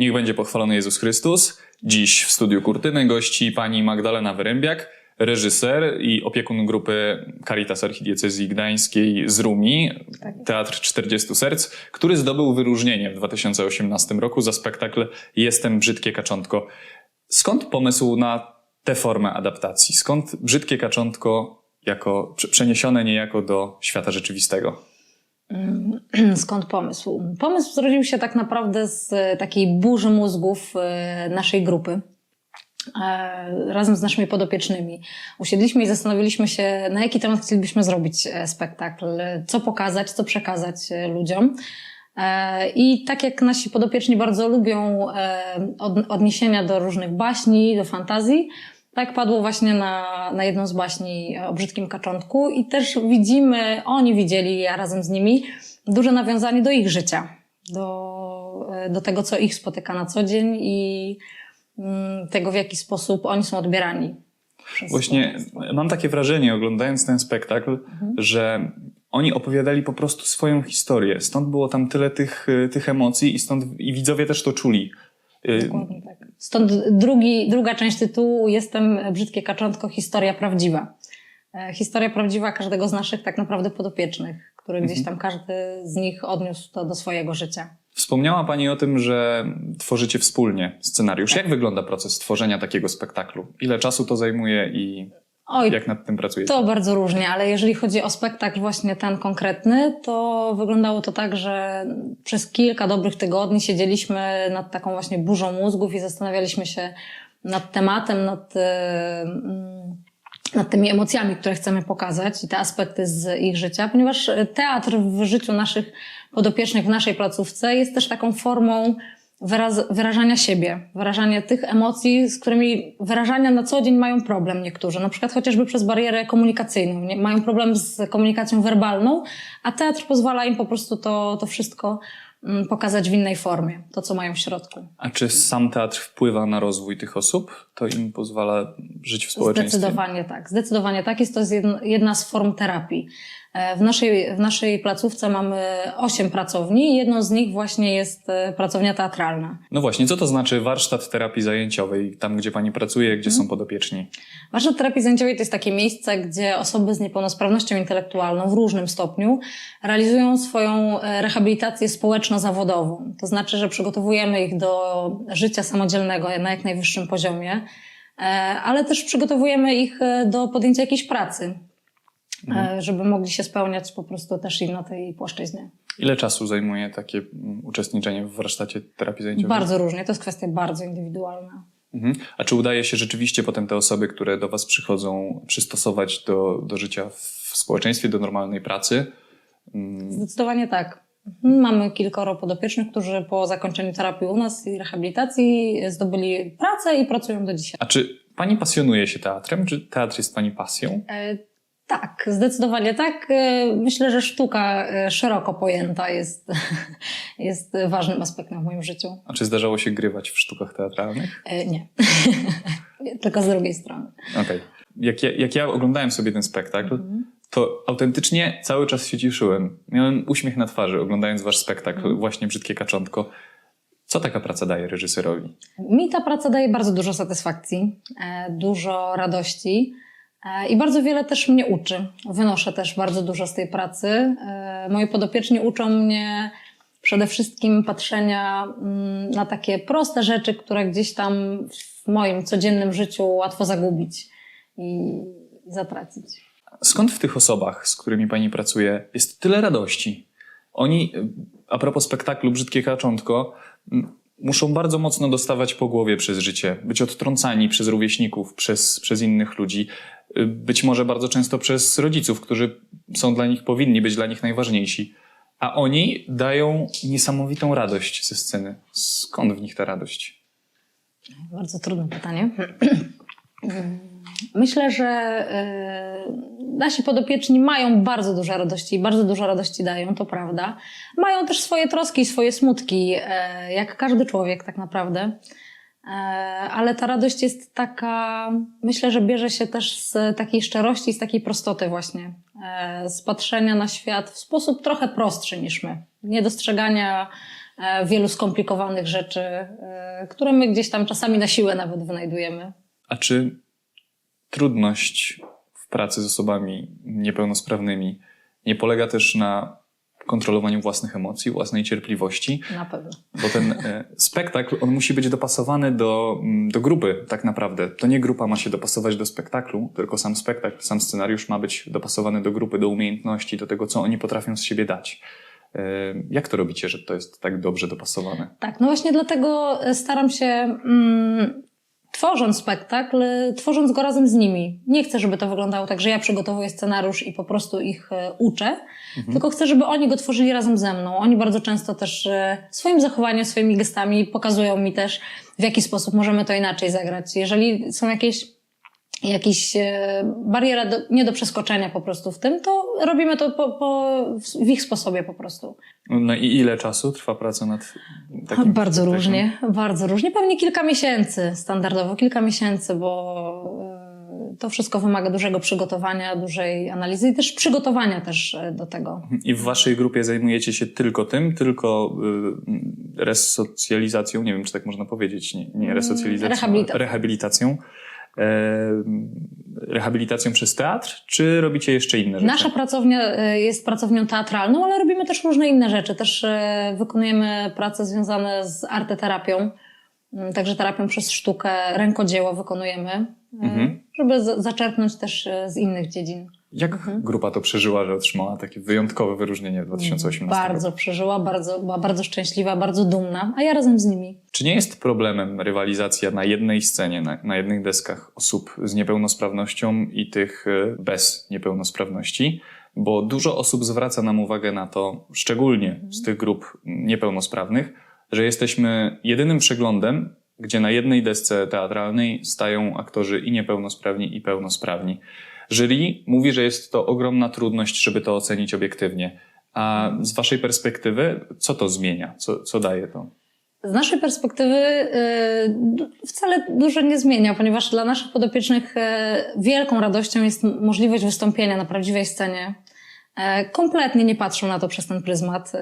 Niech będzie pochwalony Jezus Chrystus. Dziś w studiu Kurtyny gości pani Magdalena Wyrębiak, reżyser i opiekun grupy Caritas Archidiecezji Gdańskiej z Rumi, Tak. Teatr 40 Serc, który zdobył wyróżnienie w 2018 roku za spektakl Jestem brzydkie kaczątko. Skąd pomysł na tę formę adaptacji? Skąd brzydkie kaczątko jako prze- przeniesione niejako do świata rzeczywistego? Skąd pomysł? Pomysł zrodził się tak naprawdę z e, takiej burzy mózgów e, naszej grupy. e, Razem z naszymi podopiecznymi. Usiedliśmy i zastanowiliśmy się, na jaki temat chcielibyśmy zrobić spektakl, co pokazać, co przekazać ludziom. I tak jak nasi podopieczni bardzo lubią od- odniesienia do różnych baśni, do fantazji, tak padło właśnie na, na jedną z baśni o brzydkim kaczątku i też widzimy, oni widzieli, ja razem z nimi, duże nawiązanie do ich życia, do, e, do tego, co ich spotyka na co dzień i mm, tego, w jaki sposób oni są odbierani. Właśnie mam takie wrażenie, oglądając ten spektakl, że oni opowiadali po prostu swoją historię. Stąd było tam tyle tych, y, tych emocji i stąd i widzowie też to czuli. Y, Dokładnie tak. Stąd drugi, druga część tytułu Jestem brzydkie kaczątko, historia prawdziwa. E, Historia prawdziwa każdego z naszych tak naprawdę podopiecznych, który gdzieś tam każdy z nich odniósł to do swojego życia. Wspomniała Pani o tym, że tworzycie wspólnie scenariusz. Jak wygląda proces tworzenia takiego spektaklu? Ile czasu to zajmuje i Oj, jak nad tym pracujecie? to bardzo różnie, ale jeżeli chodzi o spektakl właśnie ten konkretny, to wyglądało to tak, że przez kilka dobrych tygodni siedzieliśmy nad taką właśnie burzą mózgów i zastanawialiśmy się nad tematem, nad, e, mm, nad tymi emocjami, które chcemy pokazać i te aspekty z ich życia, ponieważ teatr w życiu naszych podopiecznych w naszej placówce jest też taką formą wyraz, wyrażania siebie, wyrażania tych emocji, z którymi wyrażania na co dzień mają problem niektórzy. Na przykład chociażby przez barierę komunikacyjną. Nie, mają problem z komunikacją werbalną, a teatr pozwala im po prostu to, to wszystko mm, pokazać w innej formie, to co mają w środku. A czy sam teatr wpływa na rozwój tych osób? To im pozwala żyć w społeczeństwie? Zdecydowanie tak. Zdecydowanie tak. Jest to jedna, jedna z form terapii. E, W naszej, w naszej placówce mamy osiem pracowni i jedną z nich właśnie jest e, pracownia teatralna. No właśnie, co to znaczy warsztat terapii zajęciowej, tam gdzie Pani pracuje, gdzie są podopieczni? Warsztat terapii zajęciowej to jest takie miejsce, gdzie osoby z niepełnosprawnością intelektualną w różnym stopniu realizują swoją e, rehabilitację społeczno-zawodową. To znaczy, że przygotowujemy ich do życia samodzielnego na jak najwyższym poziomie, ale też przygotowujemy ich do podjęcia jakiejś pracy, e, żeby mogli się spełniać po prostu też i na tej płaszczyźnie. Ile czasu zajmuje takie mm, uczestniczenie w warsztacie terapii zajęciowej? Bardzo różnie, to jest kwestia bardzo indywidualna. Mhm. A czy udaje się rzeczywiście potem te osoby, które do Was przychodzą, przystosować do, do życia w społeczeństwie, do normalnej pracy? Mm, Zdecydowanie tak. Mhm. Mamy kilkoro podopiecznych, którzy po zakończeniu terapii u nas i rehabilitacji zdobyli pracę i pracują do dzisiaj. A czy Pani pasjonuje się teatrem? Czy teatr jest Pani pasją? Tak, zdecydowanie tak. E, myślę, że sztuka e, szeroko pojęta jest, jest ważnym aspektem w moim życiu. A czy zdarzało się grywać w sztukach teatralnych? E, nie. Tylko z drugiej strony. Okej. Jak, ja, jak ja oglądałem sobie ten spektakl, to autentycznie cały czas się cieszyłem. Miałem uśmiech na twarzy, oglądając Wasz spektakl, właśnie Brzydkie Kaczątko. Co taka praca daje reżyserowi? Mi ta praca daje bardzo dużo satysfakcji, dużo radości i bardzo wiele też mnie uczy. Wynoszę też bardzo dużo z tej pracy. E, Moi podopieczni uczą mnie przede wszystkim patrzenia mm, na takie proste rzeczy, które gdzieś tam w moim codziennym życiu łatwo zagubić i zatracić. Skąd w tych osobach, z którymi pani pracuje, jest tyle radości? Oni, y, a propos spektaklu Brzydkie Kaczątko, muszą bardzo mocno dostawać po głowie przez życie, być odtrącani przez rówieśników, przez, przez innych ludzi, być może bardzo często przez rodziców, którzy są dla nich, powinni być dla nich najważniejsi. A oni dają niesamowitą radość ze sceny. Skąd w nich ta radość? Bardzo trudne pytanie. Myślę, że y, nasi podopieczni mają bardzo dużo radości i bardzo dużo radości dają, to prawda. Mają też swoje troski swoje smutki, e, jak każdy człowiek tak naprawdę. E, ale ta radość jest taka, myślę, że bierze się też z takiej szczerości, z takiej prostoty właśnie. E, z patrzenia na świat w sposób trochę prostszy niż my. Nie dostrzegania e, wielu skomplikowanych rzeczy, które my gdzieś tam czasami na siłę nawet wynajdujemy. A czy trudność w pracy z osobami niepełnosprawnymi nie polega też na kontrolowaniu własnych emocji, własnej cierpliwości? Na pewno. Bo ten e, spektakl, on musi być dopasowany do, mm, do grupy tak naprawdę. To nie grupa ma się dopasować do spektaklu, tylko sam spektakl, sam scenariusz ma być dopasowany do grupy, do umiejętności, do tego, co oni potrafią z siebie dać. E, Jak to robicie, że to jest tak dobrze dopasowane? Tak, no właśnie dlatego e, staram się, mm, tworząc spektakl, tworząc go razem z nimi. Nie chcę, żeby to wyglądało tak, że ja przygotowuję scenariusz i po prostu ich e, uczę, tylko chcę, żeby oni go tworzyli razem ze mną. Oni bardzo często też e, swoim zachowaniem, swoimi gestami pokazują mi też, w jaki sposób możemy to inaczej zagrać. Jeżeli są jakieś jakieś e, bariera do, nie do przeskoczenia po prostu w tym, to robimy to po, po, w ich sposobie po prostu. No i ile czasu trwa praca nad takim Bardzo różnie, bardzo różnie. Pewnie kilka miesięcy, standardowo kilka miesięcy, bo e, to wszystko wymaga dużego przygotowania, dużej analizy i też przygotowania też e, do tego. I w waszej grupie zajmujecie się tylko tym, tylko resocjalizacją, nie wiem, czy tak można powiedzieć, nie, nie resocjalizacją, rehabilitacją. ale rehabilitacją. E, rehabilitacją przez teatr, czy robicie jeszcze inne rzeczy? Nasza pracownia e, jest pracownią teatralną, ale robimy też różne inne rzeczy. Też e, wykonujemy prace związane z arteterapią, m, także terapią przez sztukę, rękodzieło wykonujemy, Mhm. żeby zaczerpnąć też z innych dziedzin. Jak Mhm. grupa to przeżyła, że otrzymała takie wyjątkowe wyróżnienie w 2018 Bardzo roku? przeżyła, bardzo, była bardzo szczęśliwa, bardzo dumna, a ja razem z nimi. Czy nie jest problemem rywalizacja na jednej scenie, na, na jednych deskach osób z niepełnosprawnością i tych e, bez niepełnosprawności? Bo dużo osób zwraca nam uwagę na to, szczególnie z tych grup niepełnosprawnych, że jesteśmy jedynym przeglądem, gdzie na jednej desce teatralnej stają aktorzy i niepełnosprawni, i pełnosprawni. Jury mówi, że jest to ogromna trudność, żeby to ocenić obiektywnie. A z Waszej perspektywy, co to zmienia? Co, co daje to? Z naszej perspektywy y, wcale dużo nie zmienia, ponieważ dla naszych podopiecznych y, wielką radością jest możliwość wystąpienia na prawdziwej scenie. E, Kompletnie nie patrzą na to przez ten pryzmat.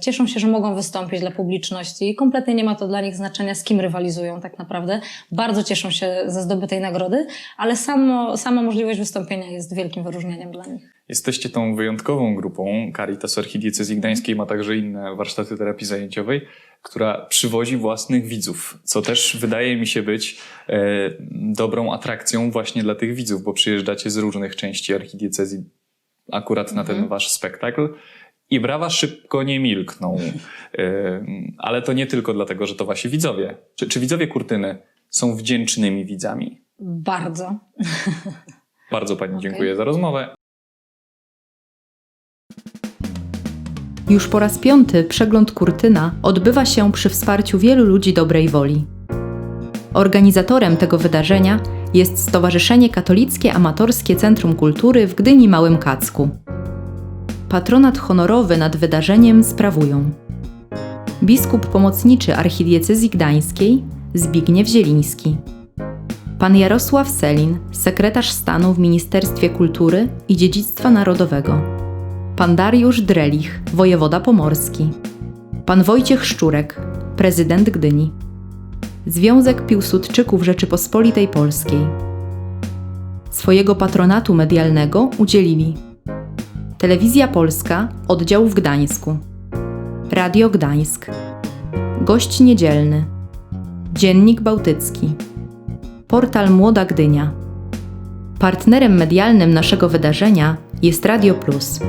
Cieszą się, że mogą wystąpić dla publiczności. Kompletnie nie ma to dla nich znaczenia, z kim rywalizują tak naprawdę. Bardzo cieszą się ze zdobytej nagrody, ale samo, sama możliwość wystąpienia jest wielkim wyróżnieniem dla nich. Jesteście tą wyjątkową grupą. Caritas Archidiecezji Gdańskiej ma także inne warsztaty terapii zajęciowej, która przywozi własnych widzów, co też wydaje mi się być e, dobrą atrakcją właśnie dla tych widzów, bo przyjeżdżacie z różnych części archidiecezji akurat na ten wasz spektakl. I brawa szybko nie milkną. E, ale to nie tylko dlatego, że to wasi widzowie. Czy, czy widzowie Kurtyny są wdzięcznymi widzami? Bardzo. Bardzo pani Okej. dziękuję za rozmowę. Już po raz piąty przegląd Kurtyna odbywa się przy wsparciu wielu ludzi dobrej woli. Organizatorem tego wydarzenia jest Stowarzyszenie Katolickie Amatorskie Centrum Kultury w Gdyni Małym Kacku. Patronat honorowy nad wydarzeniem sprawują biskup pomocniczy archidiecezji gdańskiej Zbigniew Zieliński, pan Jarosław Selin, sekretarz stanu w Ministerstwie Kultury i Dziedzictwa Narodowego, pan Dariusz Drelich, wojewoda pomorski, pan Wojciech Szczurek, prezydent Gdyni, Związek Piłsudczyków Rzeczypospolitej Polskiej. Swojego patronatu medialnego udzielili Telewizja Polska, oddział w Gdańsku, Radio Gdańsk, Gość Niedzielny, Dziennik Bałtycki, Portal Młoda Gdynia. Partnerem medialnym naszego wydarzenia jest Radio Plus.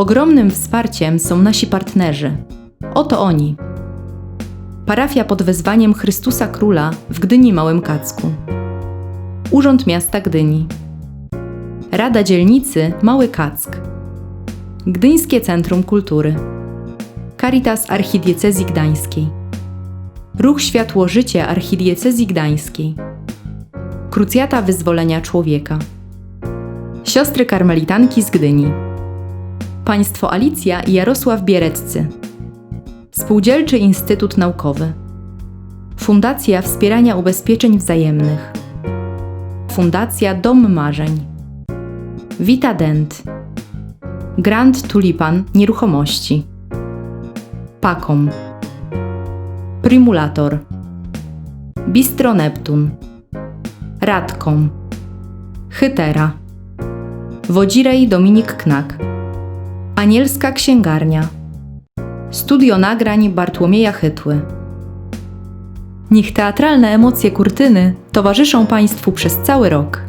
Ogromnym wsparciem są nasi partnerzy. Oto oni. Parafia pod wezwaniem Chrystusa Króla w Gdyni Małym Kacku. Urząd Miasta Gdyni. Rada Dzielnicy Mały Kack. Gdyńskie Centrum Kultury. Caritas Archidiecezji Gdańskiej. Ruch Światło Życie Archidiecezji Gdańskiej. Krucjata Wyzwolenia Człowieka. Siostry Karmelitanki z Gdyni. Państwo Alicja i Jarosław Biereccy. Spółdzielczy Instytut Naukowy. Fundacja Wspierania Ubezpieczeń Wzajemnych. Fundacja Dom Marzeń. Vita Dent. Grand Tulipan Nieruchomości. Pakom, Primulator, Bistro Neptun, Radkom, Chytera, Wodzirej Dominik Knak, Anielska Księgarnia, Studio Nagrań Bartłomieja Chytły. Niech teatralne emocje kurtyny towarzyszą Państwu przez cały rok.